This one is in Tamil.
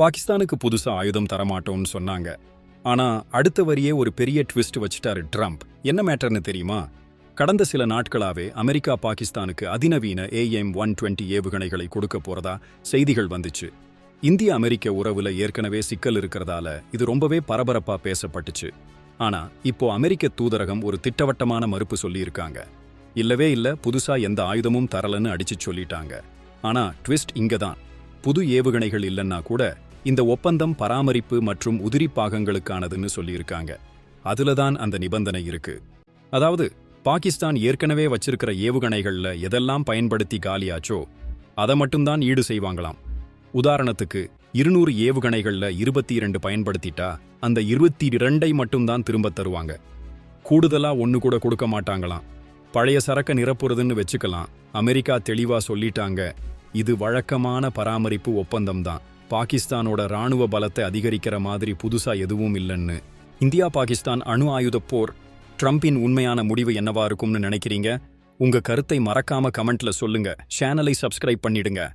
பாகிஸ்தானுக்கு புதுசா ஆயுதம் தரமாட்டோம்னு சொன்னாங்க. ஆனா அடுத்த வரியே ஒரு பெரிய ட்விஸ்ட் வச்சுட்டாரு ட்ரம்ப். என்ன மேட்டர்னு தெரியுமா? கடந்த சில நாட்களாவே அமெரிக்கா பாகிஸ்தானுக்கு அதிநவீன ஏஎம் ஒன் டுவெண்ட்டி ஏவுகணைகளை கொடுக்க போறதா செய்திகள் வந்துச்சு. இந்திய அமெரிக்க உறவுல ஏற்கனவே சிக்கல் இருக்கிறதால இது ரொம்பவே பரபரப்பா பேசப்பட்டுச்சு. ஆனா இப்போ அமெரிக்க தூதரகம் ஒரு திட்டவட்டமான மறுப்பு சொல்லியிருக்காங்க. இல்லவே இல்ல புதுசா எந்த ஆயுதமும் தரலன்னு அடிச்சு சொல்லிட்டாங்க. ஆனா ட்விஸ்ட் இங்கதான். புது ஏவுகணைகள் இல்லைன்னா கூட இந்த ஒப்பந்தம் பராமரிப்பு மற்றும் உதிரி பாகங்களுக்கானதுன்னு சொல்லியிருக்காங்க. அதுல தான் அந்த நிபந்தனை இருக்கு. அதாவது பாகிஸ்தான் ஏற்கனவே வச்சிருக்கிற ஏவுகணைகள்ல எதெல்லாம் பயன்படுத்தி காலியாச்சோ அதை மட்டும்தான் ஈடு செய்வாங்களாம். உதாரணத்துக்கு இருநூறு ஏவுகணைகள்ல இருபத்தி இரண்டு பயன்படுத்திட்டா அந்த இருபத்தி இரண்டை மட்டும்தான் திரும்பத் தருவாங்க. கூடுதலா ஒன்னு கூட கொடுக்க மாட்டாங்களாம். பழைய சரக்க நிரப்புறதுன்னு வச்சுக்கலாம். அமெரிக்கா தெளிவா சொல்லிட்டாங்க. இது வழக்கமான பராமரிப்பு ஒப்பந்தம் தான். பாகிஸ்தானோட ராணுவ பலத்தை அதிகரிக்கிற மாதிரி புதுசா எதுவும் இல்லைன்னு. இந்தியா பாகிஸ்தான் அணு ஆயுத போர் ட்ரம்பின் உண்மையான முடிவு என்னவா இருக்கும்னு நினைக்கிறீங்க? உங்க கருத்தை மறக்காம கமெண்ட்ல சொல்லுங்க. சேனலை சப்ஸ்கிரைப் பண்ணிடுங்க.